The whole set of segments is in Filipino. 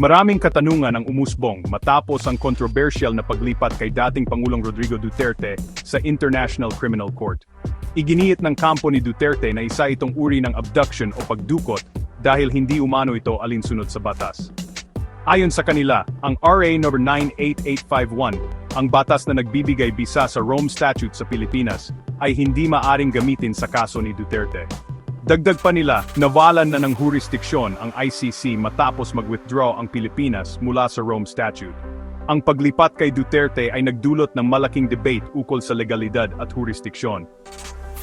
Maraming katanungan ang umusbong matapos ang controversial na paglipat kay dating Pangulong Rodrigo Duterte sa International Criminal Court. Iginiit ng kampo ni Duterte na isa itong uri ng abduction o pagdukot dahil hindi umano ito alinsunod sa batas. Ayon sa kanila, ang RA No. 98851, ang batas na nagbibigay bisa sa Rome Statute sa Pilipinas, ay hindi maaring gamitin sa kaso ni Duterte. Dagdag pa nila, nawalan na ng jurisdiksyon ang ICC matapos mag-withdraw ang Pilipinas mula sa Rome Statute. Ang paglipat kay Duterte ay nagdulot ng malaking debate ukol sa legalidad at jurisdiksyon.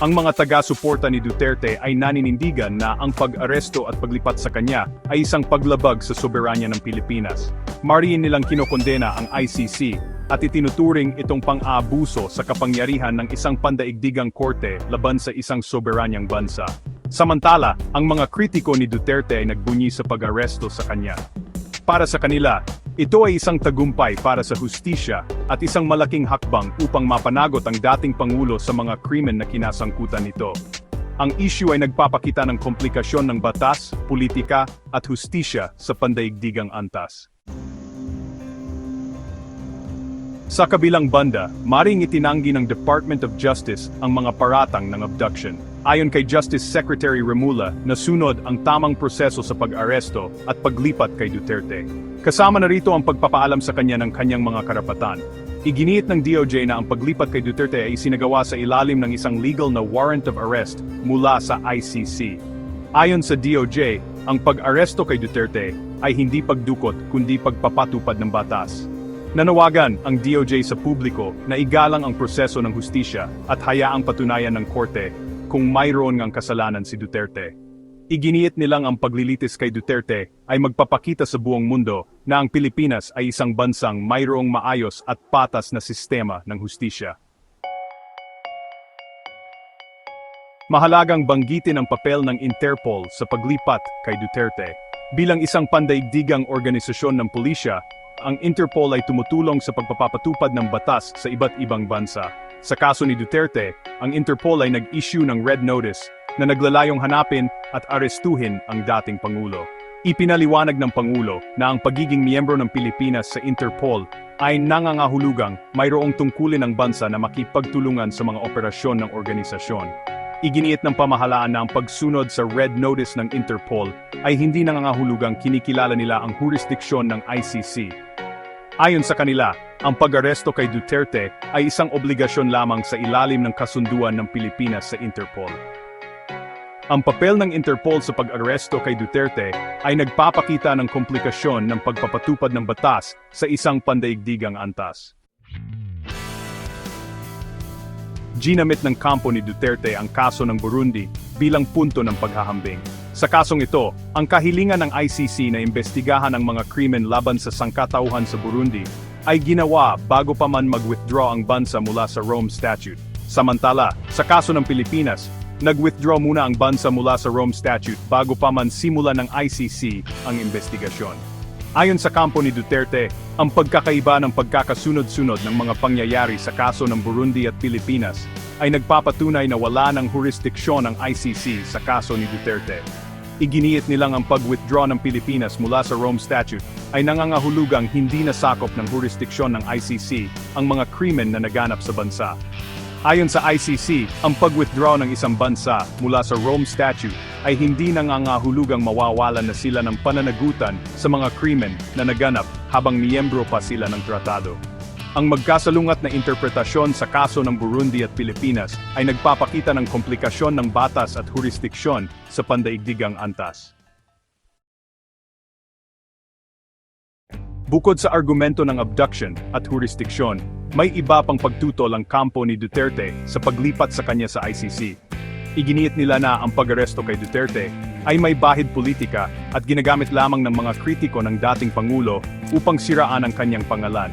Ang mga taga-suporta ni Duterte ay naninindigan na ang pag-aresto at paglipat sa kanya ay isang paglabag sa soberanya ng Pilipinas. Mariin nilang kinokondena ang ICC at itinuturing itong pang-aabuso sa kapangyarihan ng isang pandaigdigang korte laban sa isang soberanyang bansa. Samantala, ang mga kritiko ni Duterte ay nagbunyi sa pag-aresto sa kanya. Para sa kanila, ito ay isang tagumpay para sa hustisya at isang malaking hakbang upang mapanagot ang dating Pangulo sa mga krimen na kinasangkutan nito. Ang issue ay nagpapakita ng komplikasyon ng batas, politika, at hustisya sa pandaigdigang antas. Sa kabilang banda, maring itinanggi ng Department of Justice ang mga paratang ng abduction. Ayon kay Justice Secretary Remula, nasunod ang tamang proseso sa pag-aresto at paglipat kay Duterte. Kasama na rito ang pagpapaalam sa kanya ng kanyang mga karapatan. Iginiit ng DOJ na ang paglipat kay Duterte ay sinagawa sa ilalim ng isang legal na warrant of arrest mula sa ICC. Ayon sa DOJ, ang pag-aresto kay Duterte ay hindi pagdukot kundi pagpapatupad ng batas. Nanawagan ang DOJ sa publiko na igalang ang proseso ng hustisya at hayaang patunayan ng korte kung mayroon ngang kasalanan si Duterte. Iginiit nilang ang paglilitis kay Duterte ay magpapakita sa buong mundo na ang Pilipinas ay isang bansang mayroong maayos at patas na sistema ng hustisya. Mahalagang banggitin ang papel ng Interpol sa paglipat kay Duterte. Bilang isang pandaigdigang organisasyon ng pulisya, ang Interpol ay tumutulong sa pagpapatupad ng batas sa iba't ibang bansa. Sa kaso ni Duterte, ang Interpol ay nag-issue ng Red Notice na naglalayong hanapin at arestuhin ang dating Pangulo. Ipinaliwanag ng Pangulo na ang pagiging miyembro ng Pilipinas sa Interpol ay nangangahulugang mayroong tungkulin ng bansa na makipagtulungan sa mga operasyon ng organisasyon. Iginiit ng pamahalaan na ang pagsunod sa Red Notice ng Interpol ay hindi nangangahulugang kinikilala nila ang jurisdiksyon ng ICC. Ayon sa kanila, ang pag-aresto kay Duterte ay isang obligasyon lamang sa ilalim ng kasunduan ng Pilipinas sa Interpol. Ang papel ng Interpol sa pag-aresto kay Duterte ay nagpapakita ng komplikasyon ng pagpapatupad ng batas sa isang pandaigdigang antas. Ginamit ng kampo ni Duterte ang kaso ng Burundi bilang punto ng paghahambing. Sa kasong ito, ang kahilingan ng ICC na imbestigahan ang mga krimen laban sa sangkatauhan sa Burundi ay ginawa bago pa man mag-withdraw ang bansa mula sa Rome Statute. Samantala, sa kaso ng Pilipinas, nag-withdraw muna ang bansa mula sa Rome Statute bago pa man simula ng ICC ang investigasyon. Ayon sa kampo ni Duterte, ang pagkakaiba ng pagkakasunod-sunod ng mga pangyayari sa kaso ng Burundi at Pilipinas ay nagpapatunay na wala ng jurisdiksyon ang ICC sa kaso ni Duterte. Iginiit nilang ang pag-withdraw ng Pilipinas mula sa Rome Statute ay nangangahulugang hindi nasakop ng jurisdiksyon ng ICC ang mga krimen na naganap sa bansa. Ayon sa ICC, ang pag-withdraw ng isang bansa mula sa Rome Statute ay hindi nangangahulugang mawawalan na sila ng pananagutan sa mga krimen na naganap habang miyembro pa sila ng tratado. Ang magkasalungat na interpretasyon sa kaso ng Burundi at Pilipinas ay nagpapakita ng komplikasyon ng batas at jurisdiksyon sa pandaigdigang antas. Bukod sa argumento ng abduction at jurisdiksyon, may iba pang pagtutol ang kampo ni Duterte sa paglipat sa kanya sa ICC. Iginiit nila na ang pag-aresto kay Duterte ay may bahid politika at ginagamit lamang ng mga kritiko ng dating Pangulo upang siraan ang kanyang pangalan.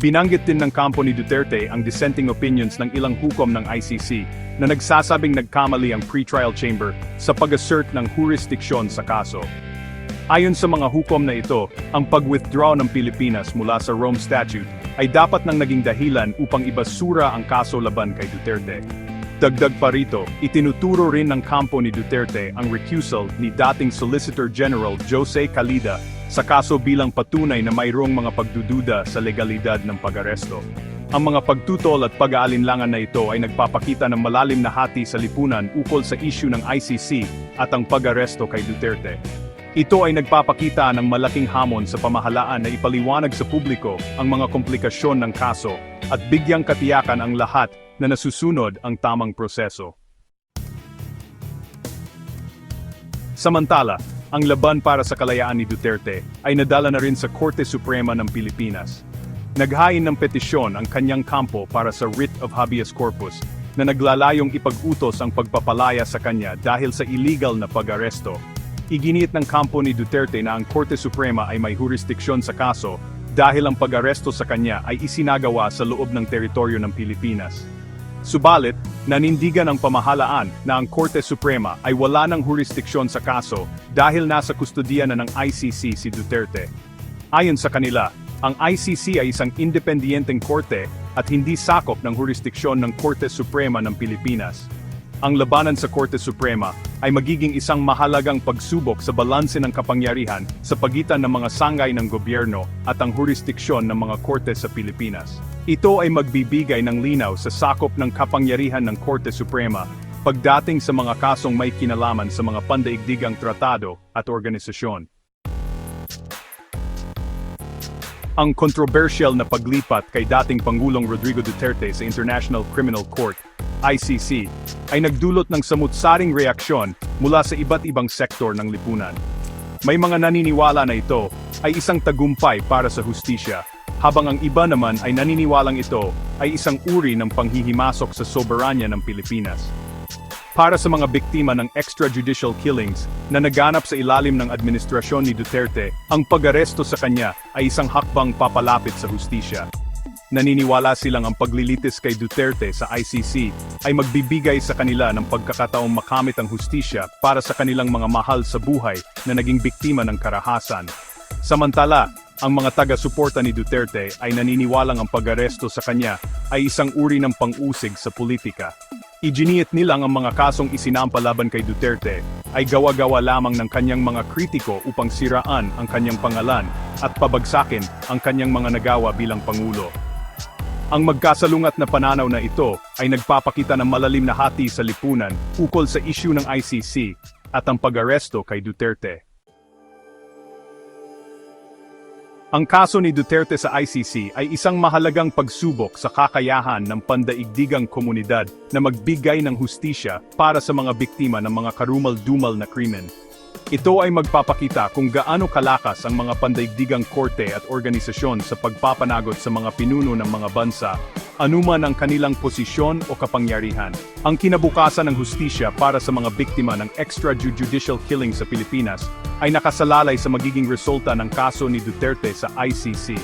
Binanggit din ng kampo ni Duterte ang dissenting opinions ng ilang hukom ng ICC na nagsasabing nagkamali ang pretrial chamber sa pag-assert ng jurisdiksyon sa kaso. Ayon sa mga hukom na ito, ang pag-withdraw ng Pilipinas mula sa Rome Statute ay dapat nang naging dahilan upang ibasura ang kaso laban kay Duterte. Dagdag pa rito, itinuturo rin ng kampo ni Duterte ang recusal ni dating Solicitor General Jose Calida sa kaso bilang patunay na mayroong mga pagdududa sa legalidad ng pag-aresto. Ang mga pagtutol at pag-aalinlangan na ito ay nagpapakita ng malalim na hati sa lipunan ukol sa issue ng ICC at ang pag-aresto kay Duterte. Ito ay nagpapakita ng malaking hamon sa pamahalaan na ipaliwanag sa publiko ang mga komplikasyon ng kaso at bigyang katiyakan ang lahat na nasusunod ang tamang proseso. Samantala, ang laban para sa kalayaan ni Duterte ay nadala na rin sa Korte Suprema ng Pilipinas. Naghain ng petisyon ang kanyang kampo para sa writ of habeas corpus na naglalayong ipag-utos ang pagpapalaya sa kanya dahil sa illegal na pag-aresto. Iginiit ng kampo ni Duterte na ang Korte Suprema ay may jurisdiksyon sa kaso dahil ang pag-aresto sa kanya ay isinagawa sa loob ng teritoryo ng Pilipinas. Subalit, nanindigan ang pamahalaan na ang Korte Suprema ay wala ng jurisdiksyon sa kaso dahil nasa kustodiya na ng ICC si Duterte. Ayon sa kanila, ang ICC ay isang independiyenteng korte at hindi sakop ng jurisdiksyon ng Korte Suprema ng Pilipinas. Ang labanan sa Korte Suprema ay magiging isang mahalagang pagsubok sa balanse ng kapangyarihan sa pagitan ng mga sangay ng gobyerno at ang jurisdiksyon ng mga korte sa Pilipinas. Ito ay magbibigay ng linaw sa sakop ng kapangyarihan ng Korte Suprema pagdating sa mga kasong may kinalaman sa mga pandaigdigang tratado at organisasyon. Ang controversial na paglipat kay dating Pangulong Rodrigo Duterte sa International Criminal Court, ICC, ay nagdulot ng samut-saring reaksyon mula sa iba't ibang sektor ng lipunan. May mga naniniwala na ito ay isang tagumpay para sa hustisya, habang ang iba naman ay naniniwalang ito ay isang uri ng panghihimasok sa soberanya ng Pilipinas para sa mga biktima ng extrajudicial killings na naganap sa ilalim ng administrasyon ni Duterte, ang pag-aresto sa kanya ay isang hakbang papalapit sa hustisya. Naniniwala silang ang paglilitis kay Duterte sa ICC ay magbibigay sa kanila ng pagkakataong makamit ang hustisya para sa kanilang mga mahal sa buhay na naging biktima ng karahasan. Samantala, ang mga taga-suporta ni Duterte ay naniniwalang ang pag-aresto sa kanya ay isang uri ng pang-usig sa politika. Iginiit nilang ang mga kasong isinampa laban kay Duterte ay gawa-gawa lamang ng kanyang mga kritiko upang siraan ang kanyang pangalan at pabagsakin ang kanyang mga nagawa bilang Pangulo. Ang magkasalungat na pananaw na ito ay nagpapakita ng malalim na hati sa lipunan ukol sa isyu ng ICC at ang pag-aresto kay Duterte. Ang kaso ni Duterte sa ICC ay isang mahalagang pagsubok sa kakayahan ng pandaigdigang komunidad na magbigay ng hustisya para sa mga biktima ng mga karumal-dumal na krimen. Ito ay magpapakita kung gaano kalakas ang mga pandaigdigang korte at organisasyon sa pagpapanagot sa mga pinuno ng mga bansa, anuman ang kanilang posisyon o kapangyarihan. Ang kinabukasan ng hustisya para sa mga biktima ng extrajudicial killing sa Pilipinas ay nakasalalay sa magiging resulta ng kaso ni Duterte sa ICC.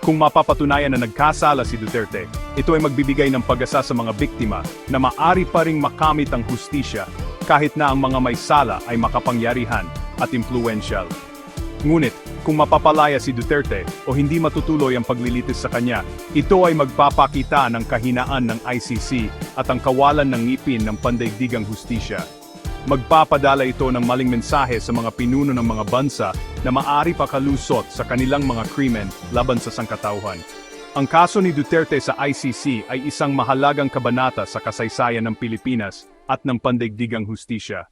Kung mapapatunayan na nagkasala si Duterte, ito ay magbibigay ng pag-asa sa mga biktima na maari pa ring makamit ang hustisya kahit na ang mga may sala ay makapangyarihan at impluensyal. Ngunit, kung mapapalaya si Duterte o hindi matutuloy ang paglilitis sa kanya, ito ay magpapakita ng kahinaan ng ICC at ang kawalan ng ngipin ng pandaigdigang hustisya. Magpapadala ito ng maling mensahe sa mga pinuno ng mga bansa na maari pa kalusot sa kanilang mga krimen laban sa sangkatauhan. Ang kaso ni Duterte sa ICC ay isang mahalagang kabanata sa kasaysayan ng Pilipinas at ng pandaigdigang hustisya.